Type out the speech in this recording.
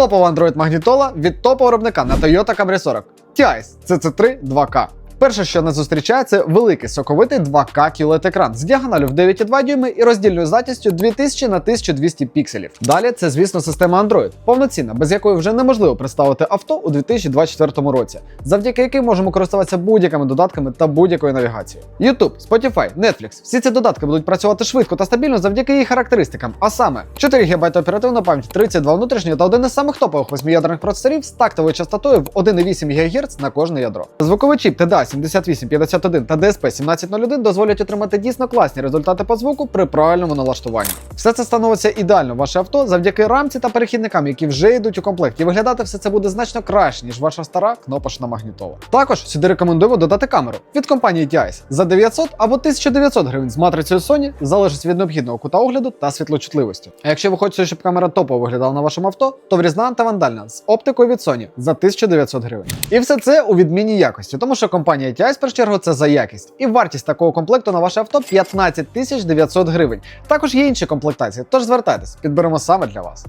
Топова Android магнітола від топового виробника на Toyota Camry 40. TIS CC3 2K. Перше, що нас зустрічає, це великий соковитий 2К QLED екран з діагоналю в 9,2 дюйми і роздільною здатністю 2000 на 1200 пікселів. Далі це, звісно, система Android, повноцінна, без якої вже неможливо представити авто у 2024 році, завдяки якій можемо користуватися будь-якими додатками та будь-якою навігацією. YouTube, Spotify, Netflix – всі ці додатки будуть працювати швидко та стабільно завдяки їх характеристикам, а саме 4 ГБ оперативної пам'яті, 32 внутрішньої та один із самих топових восьмиядерних процесорів з тактовою частотою в 1,8 ГГц на кожне ядро. Звуковий чіп TDA 7851 та DSP 1701 дозволять отримати дійсно класні результати по звуку при правильному налаштуванні. Все це становиться ідеально ваше авто завдяки рамці та перехідникам, які вже йдуть у комплекті. Виглядати все це буде значно краще, ніж ваша стара кнопочна магнітола. Також сюди рекомендуємо додати камеру від компанії TIS за 900 або 1900 гривень з матрицею Sony залежить від необхідного кута огляду та світлочутливості. А якщо ви хочете, щоб камера топово виглядала на вашому авто, то врізна антивандальна з оптикою від Sony за 1900 гривень. І все це у відмінній якості, тому що компанія TIS, в першу чергу, це за якість. І вартість такого комплекту на ваше авто 15 900 гривень. Також є інші комплектації, тож звертайтесь, підберемо саме для вас.